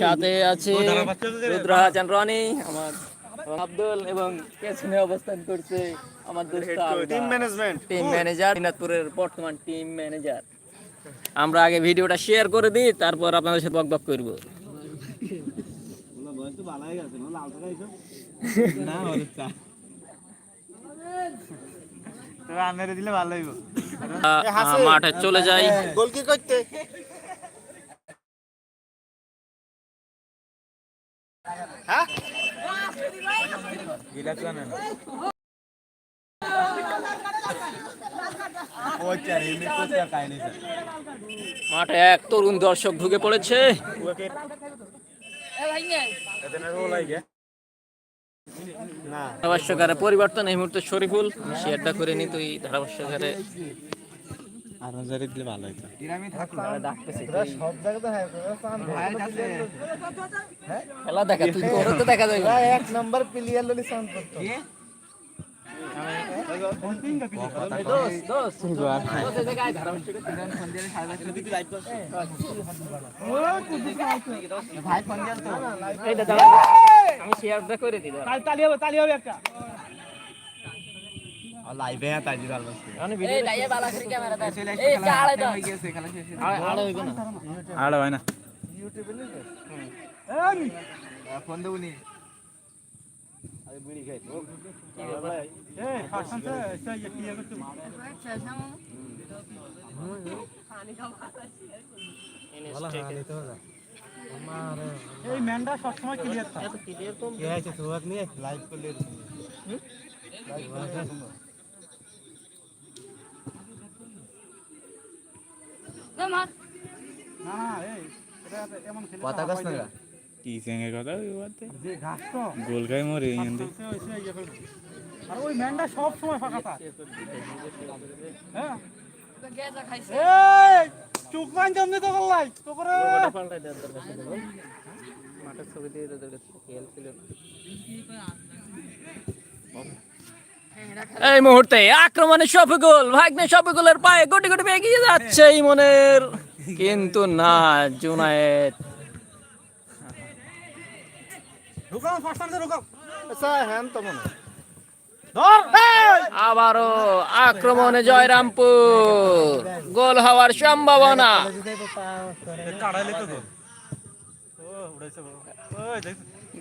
সাথে আছে রুদ্রহাসান রনি আমার আব্দুল এবং পেছনে অবস্থান করছে আমার দোস্ত টিম ম্যানেজমেন্ট টিম ম্যানেজার দিনাজপুরের বর্তমান টিম ম্যানেজার আমরা আগে ভিডিওটা শেয়ার করে দিই তারপর আপনাদের সাথে বকবক বক করব মাঠে চলে যাই। গোল কি করতে। হ্যাঁ? মাঠে এক তরুণ দর্শক ঢুকে পড়েছে। ধারাভাষ্যকারে পরিবর্তন, এই মুহূর্তে শরীফুল শেয়ারটা করে নি তুই ধারাভাষ্যকারে আর হাজারে দিলে ভালো হইতো। ডাকতেছি সব জায়গাতে হ্যাঁ খেলা দেখা তুই তোর তো দেখা যাবে। এক নাম্বার প্লেয়ার ললি সাউন্ড করতো। দোস্ত, দোস্ত। দোস্ত, এই জায়গায় ধারাভাষ্যকার তিনজন ফোন দিয়ে সাড়ে দশটার দিকে live করছে। এইটা দাঁড়া। আমি শেয়ারটা করে দিই দাঁড়া। লাইভে তাই দিলাম এই লাইয়ে বালা করে ক্যামেরা দাও। এই চালে দাও। আড়ে- আড়ে হইবে না। আড়া হয় না ফোন দেবনি এই ম্যানটা সবসময় ক্লিয়ার থাকে কে আছে তোর নিয়ে লাইভ করলে না না এই এটা এমন খেলে কথা কাছ না কি সঙ্গে কথা যে ঘাস তো। গোল খাই মরে এখান আর ওই ম্যানটা সব সময় ফাঁকা থাকে। হ্যাঁ? এই চুক মান জমনে তো গলাই তো করে পাল্টাই দেওয়ার দরকার ছিল, মাঠের ছবি দিয়ে তোদের কাছে খেয়াল ছিল না। এই মুহূর্তে আক্রমণে শফিকুল ভাগ্নে শফিকুলের পায়ে গুটি গুটি এগিয়ে যাচ্ছে এই মনের কিন্তু না জুনায়েদ। আচ্ছা হ্যাঁ তো মনে ধর আবারও আক্রমণে জয়রামপুর। গোল হওয়ার সম্ভাবনা।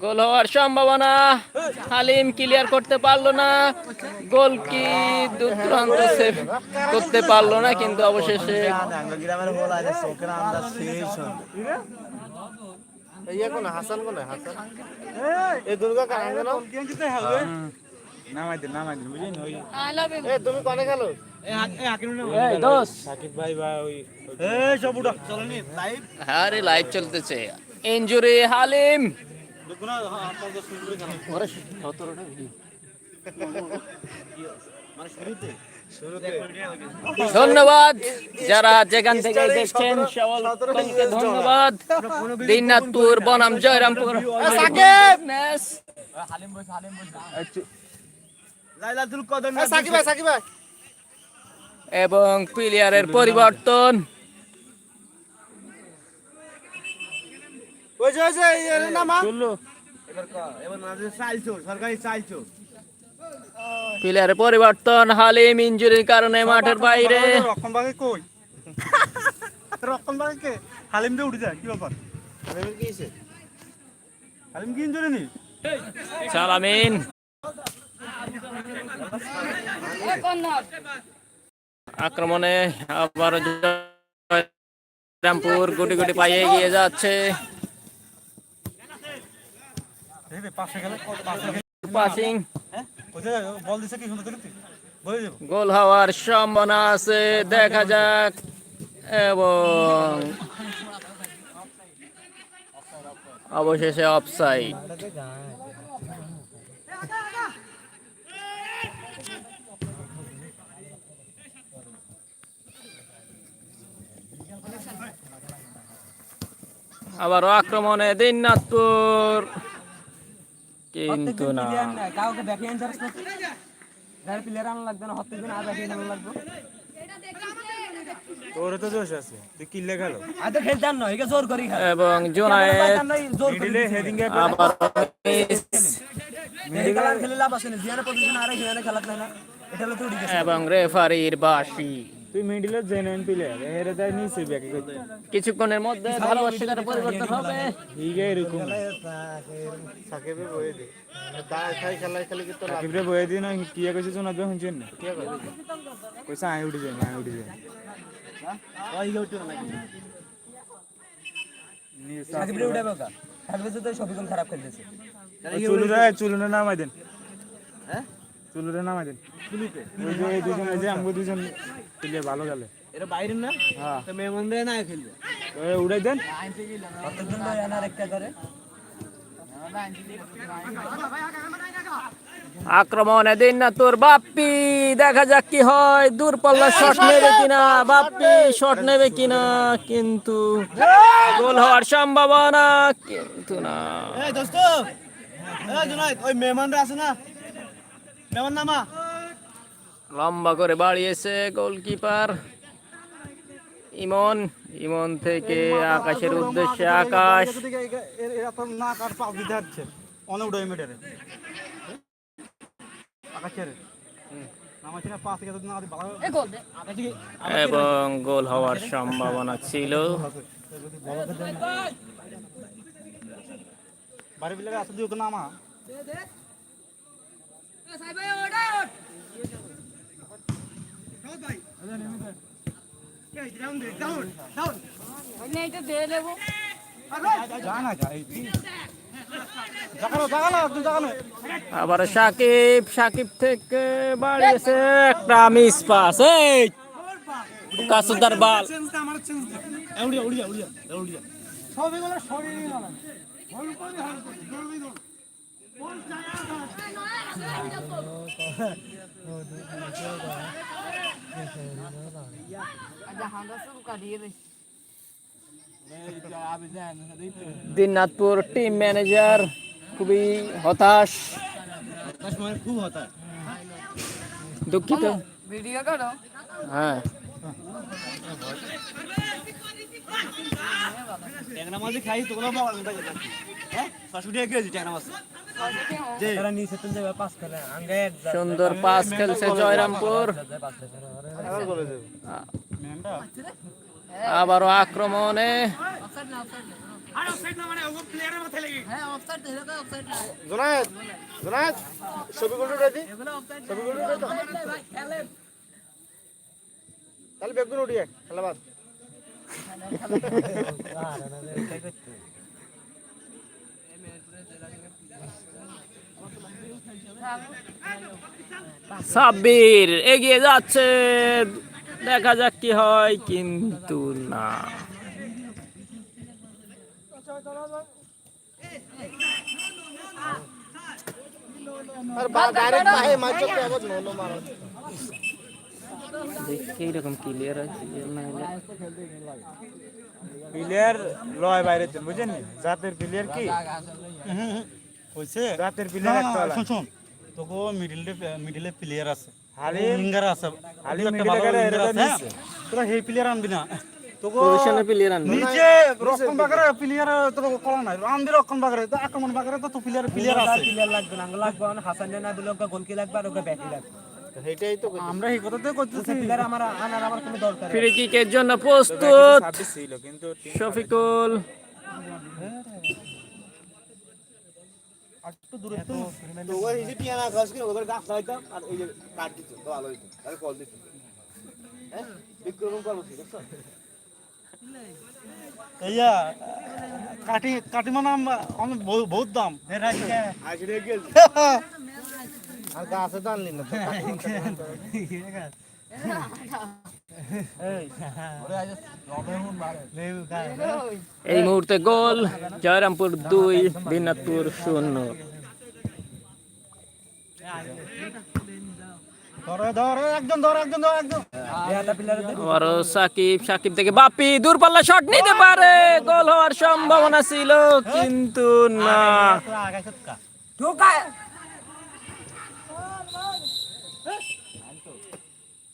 গোল হওয়ার সম্ভাবনা। হালিম ক্লিয়ার করতে পারল না। গোল কি দুর্দান্ত সেভ করতে পারল না কিন্তু অবশেষে হাসান কোন হাসান এই দুর্গা নামাই দে নামাই দে ওই এ তুমি কোনে আরে লাইভ চলতেছে। ইনজুরি হালিম। ভিডিও মানে ধন্যবাদ যারা যেখান থেকে দেখছেন সকলকে ধন্যবাদ। দিনাজপুর বনাম জয়রামপুর। সাকিব! লাইলা তুল কদম সাকিব ভাই সাকিব ভাই। এবং প্লেয়ারের পরিবর্তন। ওই যে ওই যে এই নামা চলল এবার ক? এবার না যে সরকারি চাইছো। প্লেয়ারের পরিবর্তন হালিম ইনজুরির কারণে মাঠের বাইরে। রকম বাগে কই? রকম বাগে কে? হালিম দিয়ে উঠে যায় কি ব্যাপার? হালিম কি হইছে হালিম কি ইনজুরি নি সালামিন। আক্রমণে আবার জয়রামপুর গুটি গুটি পাইয়ে এগিয়ে যাচ্ছে এই রে পাশে গেলে পাশে গেলে পাসিং হ্যাঁ? বল দিছে কি সুন্দর গোল হওয়ার সম্ভাবনা আছে দেখা যাক। এবং অবশেষে অফসাইড আবার আক্রমণে দিনাজপুর কিন্তু না। কাউকে দেখে আনছার যার প্লেয়ার আনা লাগবে না হতে দিন আর দেখে আনা লাগবে। তোর তো দোষ আছে তুই কিল্লে খেলো। আরে খেলতাম না একে জোর করি এবং হেডিংয়ে আবার মিস এই খেলা খেলে লাভ আছে না জিয়ানে পজিশন আরে জিয়ানে খেলাত না। এটা তো উড়ি গেছে। এবং রেফারির বাসি তুই মিডিলে জেনুইন প্লেয়ার হেরে তাই নিচে ব্যাকে করতে। কিছুক্ষণের মধ্যে পরিবর্তন হবে ঠিক এরকম সাকিবে বয়ে দে তাই খাই খেলা খেলে কি তো সাকিবরে বয়ে দিন কি কইছে শোনা তো শুনছেন না কইছে আই উঠে উঠে ওই কা সাকিবে তো সবিকন খারাপ খেলতেছে চুলুরে চুলুরে নামাই দেন হ্যাঁ? চুলুরে নামাই দেন। ওই যে এই দুজন এই যে আমগো দুজন প্লেয়ার ভালো গেলে এরা বাইরে না? হ্যাঁ। তো না খেলবে? ওই উড়াই দেন। কতজন আনার একটা করে। আক্রমণে দিন না তোর বাপ্পি। দেখা যাক কি হয়। দূরপাল্লা শট নেবে কিনা? বাপ্পি শট নেবে কিনা? কিন্তু গোল হওয়ার সম্ভাবনা কিন্তু না। এই দোস্ত এই জুনাইদ ওই মেহমানরা আছে না? লম্বা করে বাড়িয়েছে গোলকিপার ইমন। ইমন থেকে আকাশের উদ্দেশ্যে আকাশ। দিতে হচ্ছে অনেক আকাশের। এবং গোল হওয়ার সম্ভাবনা ছিল। বাড়ি বিলে আসতে দিও নামা। না যা এই জাগানো জাগানো তুই জাগানো আবার সাকিব সাকিব থেকে বাড়িয়েছে একটা মিস পাস এই! কাসুদার বাল। উড়িয়া উড়িয়া উড়িয়া উড়িয়া। সব এগুলো দিনাজপুর টিম ম্যানেজার খুবই হতাশ। খুব হতা দুঃখিত। হ্যাঁ। ট্যাংরা মাছ খাই তোগুলো বাবা হ্যাঁ? সুন্দর পাস খেলছে জয়রামপুর। মেনটা আবারও আক্রমণে। জুনাইদ জুনাইদ ছবি গুলো উড়াই দি ছবি গুলো উড়াই তো তাহলে বেগুন উড়িয়ে খেলা বাদ। সাব্বির এগিয়ে যাচ্ছে। দেখা যাক কি হয় কিন্তু না। আর বা ডাইরেক্ট পাহে মাছ তো আবার নো নো মারো দেখি এইরকম ক্লিয়ার আছে প্লেয়ার লয় বাইরে বুঝেন নি? জাতের প্লেয়ার কি? হইছে? জাতের প্লেয়ার একটা। শোন শোন। তোকে মিডিলে মিডিলে প্লেয়ার আছে। হালিম উইঙ্গার আছে। হালিম একটা ভালো উইঙ্গার আছে হ্যাঁ? তোরা সেই প্লেয়ার আনবি না। তোকে পজিশনে প্লেয়ার আনবে। নিচে রক্ষণ বাগারে প্লেয়ার নাই। আনবি রক্ষণ বাগারে তো আক্রমণ বাগারে তো প্লেয়ার প্লেয়ার আছে। প্লেয়ার লাগবে না লাগবে হাসান না দিলে ওকে গোলকি লাগবে আর ওকে লাগবে এইটাই তো আমরা এই কথাতে করতেছি আমার আনার আমার কোনো দরকার ফ্রি কিকের জন্য প্রস্তুত? কিন্তু শফিকুল। একটু দূরে তো। তো ওই যে টিয়ানা গাছ কি ওদের গাছ লাগাইতাম আর এই যে কাট দিত তো ভালো হইতো তাহলে কল দিত হ্যাঁ? বিক্রম করব কি দেখছ? কাটি কাটি মানে আম- বহুত দাম। আজকে গেল আর গাছে তো আনলি না। এই। মুহূর্তে গোল জয়রামপুর দুই দিনাজপুর শূন্য। ধরে ধরে একজন ধর একজন ধর একজন। এটা প্লেয়ার আবারও সাকিব সাকিব থেকে বাপি দূরপাল্লা শট নিতে পারে। গোল হওয়ার সম্ভাবনা ছিল কিন্তু না।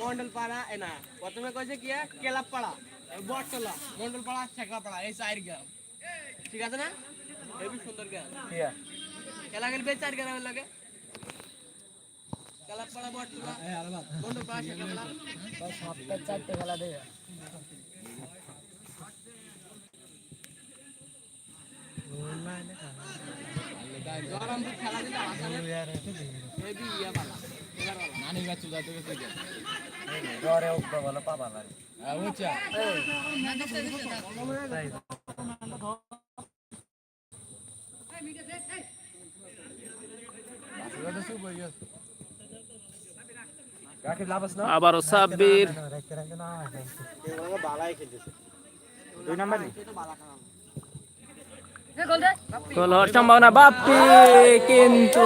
মন্ডল পাড়া এ না প্রথমে কইছে কি কেলাপ পাড়া বটতলা মন্ডল পাড়া শেখলা পাড়া এই চার গ্রাম ঠিক আছে না হেবি সুন্দর গ্রাম খেলা খেলবে চার গ্রামের লাগে কেলাপ পাড়া বটতলা মন্ডল পাড়া শেখলা পাড়া চারটে খেলা দেবে গরমপুর খেলা দিলে আসামে হেবি ইয়া পালা এবার নানি গাছ যাতে গেছে ঘরে উপরে বলে পাবা লাগে কাকে লাভস না আবারও সাব্বির। দুই নাম্বার গোল হওয়ার সম্ভাবনা বাপ্পি কিন্তু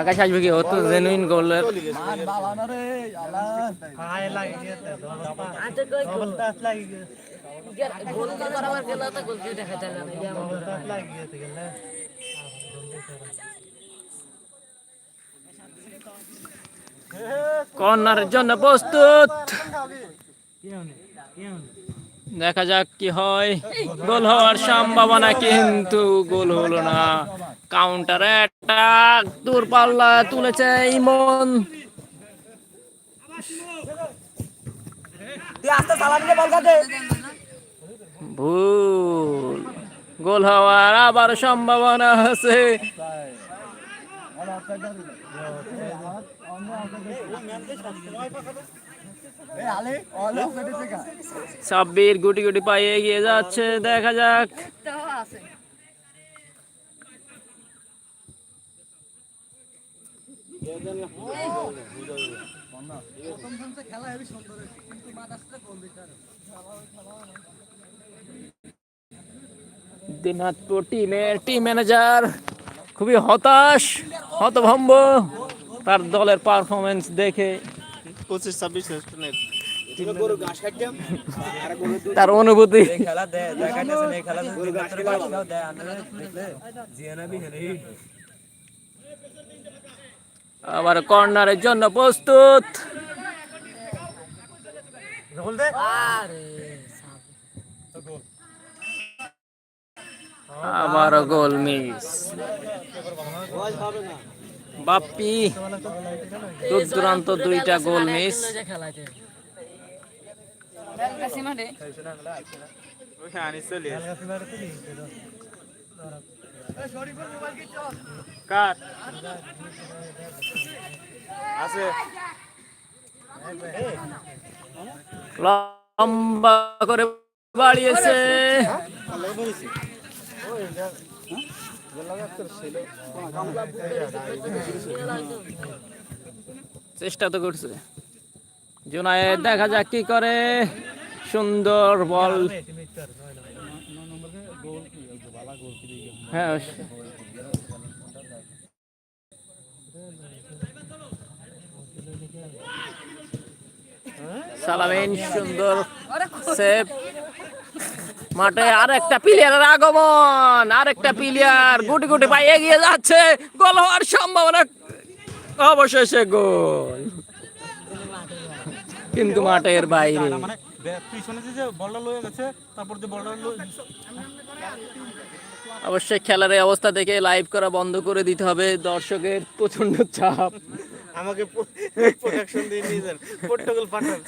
আকাশে আসবে কি? হতো জেনুইন গোলের কর্নারের জন্য প্রস্তুত। দেখা যাক কি হয়। গোল হওয়ার সম্ভাবনা কিন্তু গোল হলো না। কাউন্টার অ্যাটাক দূর পাল্লা তুলেছে ইমন। ভুল। গোল হওয়ার আবার সম্ভাবনা আছে। গা সাব্বির গুটি গুটি পায়ে এগিয়ে যাচ্ছে, দেখা যাক। দিনাজপুর টিমের টিম ম্যানেজার খুবই হতাশ, হতভম্ব। তার দলের পারফরমেন্স দেখে পঁচিশ, ছাব্বিশ তার অনুভূতি। আবার কর্নারের জন্য প্রস্তুত। গোল আবার গোল মিস। বাপ্পি। দূর দূরান্ত দুইটা গোল মিস। কার? আছে। লম্বা করে বাড়িয়েছে চেষ্টা তো করছে। জোনায়েদ দেখা যাক কি করে। সুন্দর বল। হ্যাঁ সালামিন সুন্দর সেভ মাঠে আরেকটা প্লেয়ারের আগমন আরেকটা প্লেয়ার গুটি গুটি পাই এগিয়ে যাচ্ছে। গোল হওয়ার সম্ভাবনা অবশেষে গোল। কিন্তু মাঠের বাইরে। পিছনে যে- যে বলটা লয়ে গেছে তারপর যে বলটা অবশ্যই খেলার এই অবস্থা দেখে লাইভ করা বন্ধ করে দিতে হবে। দর্শকের প্রচণ্ড চাপ। আমাকে প্রোডাকশন দিয়ে নিয়ে যান। পর্তুগাল পাঠান।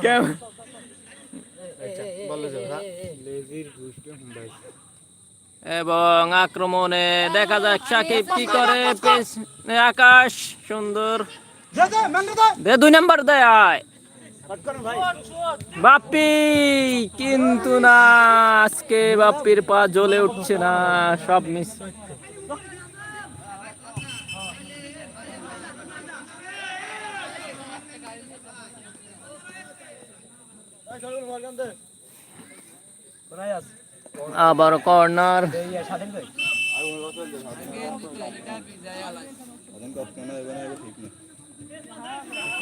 কেমন বলে যাও হ্যাঁ। এবং আক্রমণে দেখা যাক সাকিব কি করে। পেছনে আকাশ সুন্দর। দে। দুই নাম্বার দেয় আয়। বাপ্পি কিন্তু না আজকে বাপ্পির পা জ্বলে উঠছে না সব মিস আবার কর্নার।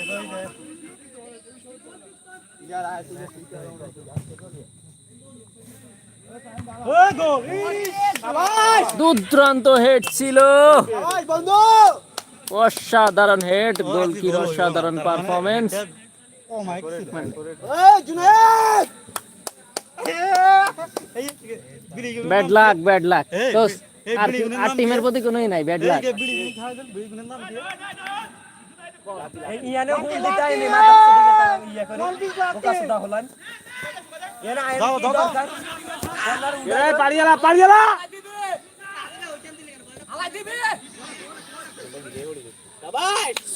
গোল দুর্দান্ত হেড ছিল। অসাধারণ হেড গোলকির অসাধারণ performance bad luck bad luck আর টিমের প্রতি কোনোই নাই ব্যাড লাক এই যে বিড়ি গুলো খাওয়া দেন বিড়ি গুলোর নাম কি দাও দাও। দাও পাড়িয়ালা পাড়িয়ালা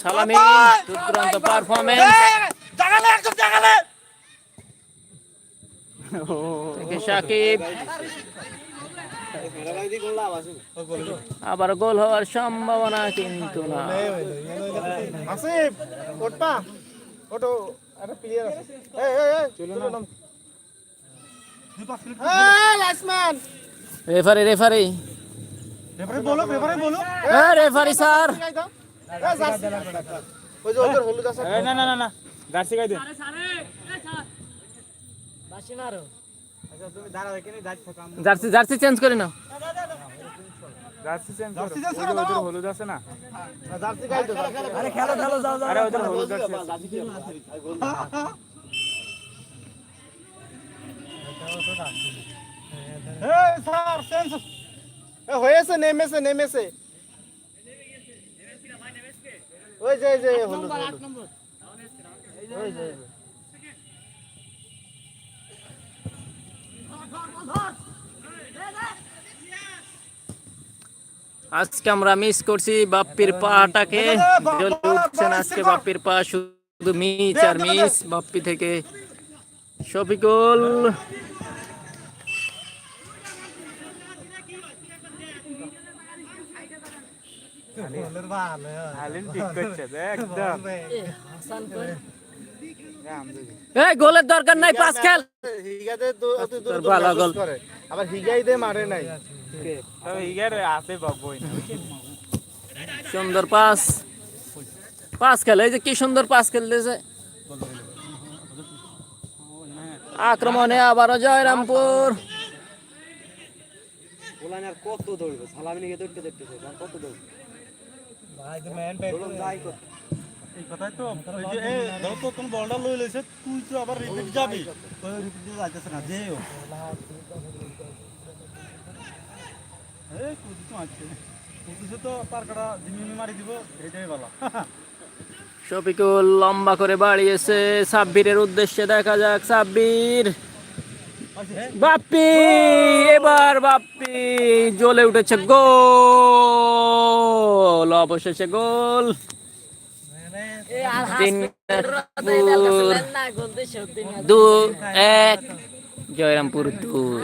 সালামি দুর্দান্ত পারফরমেন্স থেকে সাকিব। আবার গোল হওয়ার সম্ভাবনা কিন্তু না। আসিফ ওটা ওটো একটা প্লেয়ার আছে। এই এই এই চলো না। রেফারি রেফারি রেফারি বলো রেফারি বলো। এ রেফারি স্যার ওই যে ওদের হলুদ আছে না না না না। জার্সি গাই দেন জার্সি জার্সি চেঞ্জ করে নাও জার্সি চেঞ্জ করো জার্সি চেঞ্জ করে। ওদের হলুদ আছে না? জার্সি গাই দাও। আরে খেলো খেলো যাও যাও আরে ওদের হলুদ আছে। এই স্যার সেন্স হয়েছে নেমেছে নেমেছে। ওই যে যে হলুদ হলুদ। ওই যে, আজকে আমরা মিস করছি বাপ্পির পাটাকে। উঠছেন আজকে বাপ্পির পা শুধু মিস আর মিস বাপ্পি থেকে শফিকুল। ঠিক করছে একদম। এই গোলের দরকার নাই পাস খেল। হিগাতে তো- অতি দ্রুত ভালো গোল। করে। আবার হিগাই দে মারে নাই। তবে ইগার আছে বাবুই না সুন্দর পাস। পাস খেল এই যে কি সুন্দর পাস খেলতেছে আক্রমণে আবারও জয়রামপুর। এই কথাই তো ওই যে এই ধর তো তুমি বলটা লই লইছে তুই তো আবার রিপিট যাবি। ওই রিপিট যাইতেছে না যেও এই কুদি তো আছে। কুদিছে তো তার কাটা জিমিনি মারি দিব এটাই ভালো। শফিকুল লম্বা করে বাড়িয়েছে সাব্বিরের উদ্দেশ্যে দেখা যাক সাব্বির। বাপ্পি এবার বাপ্পি জ্বলে উঠেছে গোল অবশেষে গোল। দু এক জয়রামপুর দুই।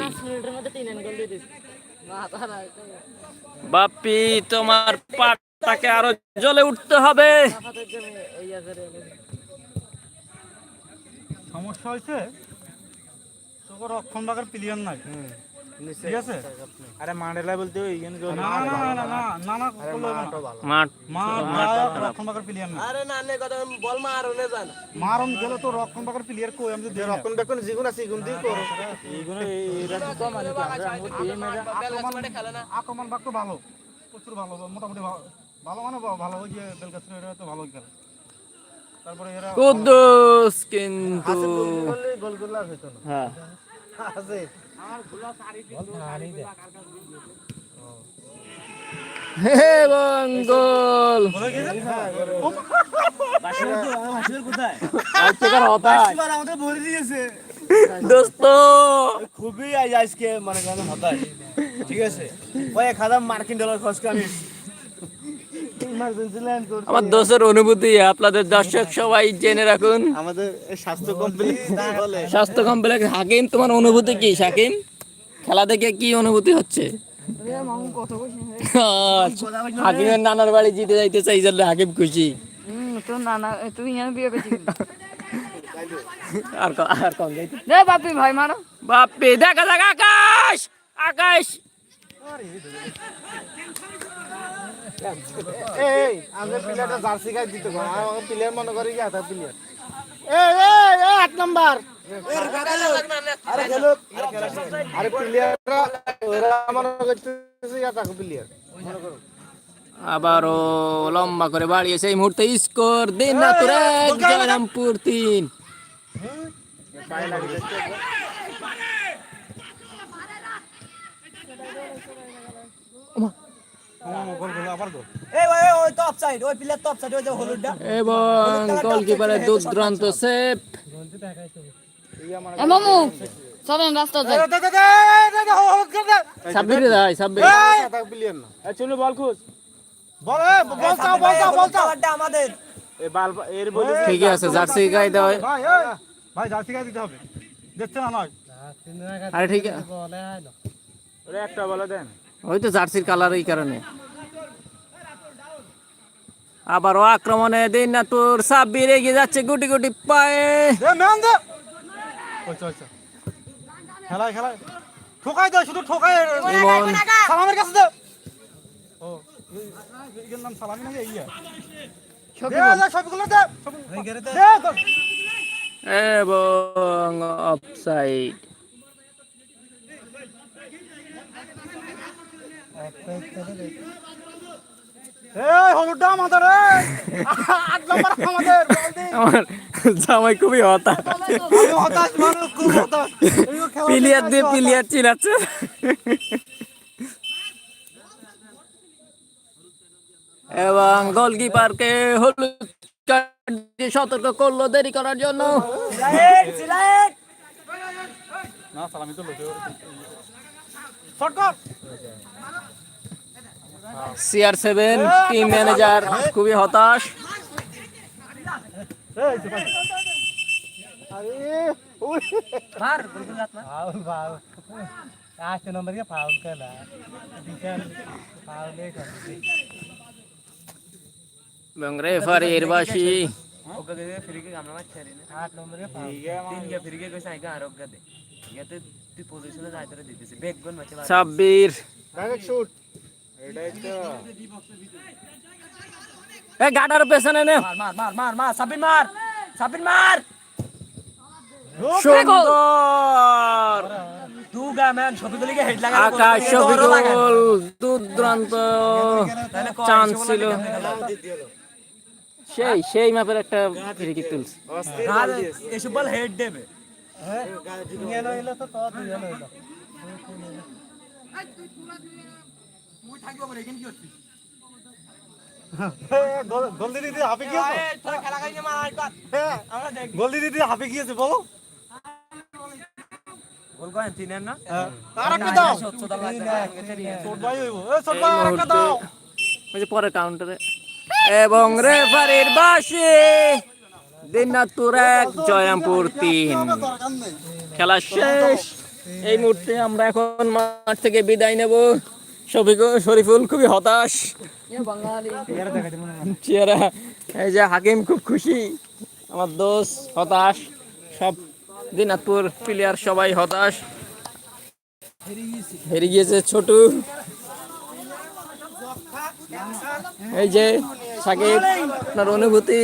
বাপ্পি তোমার পাটটাকে আরও জ্বলে উঠতে হবে। সমস্যা হয়েছে? তোর রক্ষণ বাগের প্লেয়ার নাই। ঠিক আছে? আরে মান্ডেলা বলতে ওই না না না না না না না মাঠ মা প্লেয়ার নাই। আরে না নে কথা বল মা আর ওনে জান গেলে তো রক্ষণ বাগের প্লেয়ার কই? আমি তো রক্ষণ বাগের যেগুন আছে এগুন দিয়ে করো। এইগুলো এরা তো মানে আমরা আমাদের টিম এরা আক্রমণ খেলে না। আক্রমণ বাগ তো ভালো। প্রচুর ভালো মোটামুটি ভালো ভালো মানে ভালো ওই যে বেলগাছের এরা তো ভালো খেলে। তারপরে এরা কুদ্দুস কিন্তু গোলগুলা হইতো না। হ্যাঁ। আছে এবং গোল আমাদের ভরে দিয়েছে। দোস্ত। খুবই আজ আজকে মানে হতাশ। ঠিক আছে। ওই এক হাজার মার্কিন ডলার খরচ করে আমি আমার দোষের অনুভূতি আপনাদের দর্শক সবাই জেনে রাখুন। আমাদের স্বাস্থ্য কমপ্লেক্স স্বাস্থ্য কমপ্লেক্স হাকিম তোমার অনুভূতি কি শাকিম? খেলা দেখে কি অনুভূতি হচ্ছে? হাকিমের নানার বাড়ি জিতে যাইতে চাই জন্য হাকিম খুশি। হুম তো না না তুই এখানে বিয়ে করছিস? আর আর কম যাইতে বাপি ভাই মারো। বাপ্পি দেখা যাক আকাশ! আকাশ! এই আমাদের প্লেয়ারটা জার্সি গায়ে দিতে কো আমাকে প্লেয়ার মনে করে কি আতা প্লেয়ার? এই এই আট নাম্বার। আরে প্লেয়াররা ওরা মনে করতেছে প্লেয়ার মনে করো। আবারও লম্বা করে বাড়িয়েছে এই মুহূর্তে স্কোর দিন না তোর জয়রামপুর তিন গোল গোল আবার গোল এবং গোলকিপারের দুর্দান্ত সেভ মামু চলেন রাস্তা যাই সাব্বির ভাই সাব্বির। আতা প্লেয়ার চলো বল খুঁজ। বল বল চাও বল চাও বল। চাও এ বাল এর বলে ঠিকই আছে জার্সি গায়ে ভাই জার্সি গায়ে দিতে হবে। দেখছে না নয়? আরে ঠিক আছে। ওরে একটা বলে দেন। ওই তো জার্সির কালার এই কারণে। আবারও আক্রমণে দিন না তোর সাব্বির এগিয়ে যাচ্ছে গুটি গুটি পায়ে। খেলায় খেলায়। ঠোকাই দাও শুধু ঠোকাই সালামের কাছে ও এর নাম সালামি ইয়া। এবং অফসাইড জামাই খুবই হতা হতাশ প্লেয়ার দিয়ে প্লেয়ার চিনাচ্ছে। এবং গোলকিপারকে হলুদ সতর্ক করল দেরি করার জন্য। না সালামি তো সিআর সেভেন টিম ম্যানেজার খুবই হতাশ। এবং রেফারি এরবাসী গাডার পেছনে নে। মার মার মার মার সাবিন মার সাবিন মার। সুন্দর। দুগা ম্যান হেড আকাশ শফিকুল চান্স ছিল। সেই সেই মাপের একটা ফ্রি কিক তুলছে এসব বল হেড দেবে। হ্যাঁ তো তো কাউন্টারে এবং রেফারির বাসি দিনাজপুর এক জয়ামপুর তিন। খেলা শেষ। এই মুহূর্তে আমরা এখন মাঠ থেকে বিদায় নেব। শরীফুল খুবই হতাশ। চেহারা এই যে হাকিম খুব খুশি আমার দোষ হতাশ সব দিনাজপুর প্লেয়ার সবাই হতাশ। হেরে গিয়েছে ছোট। এই যে সাকিব আপনার অনুভূতি?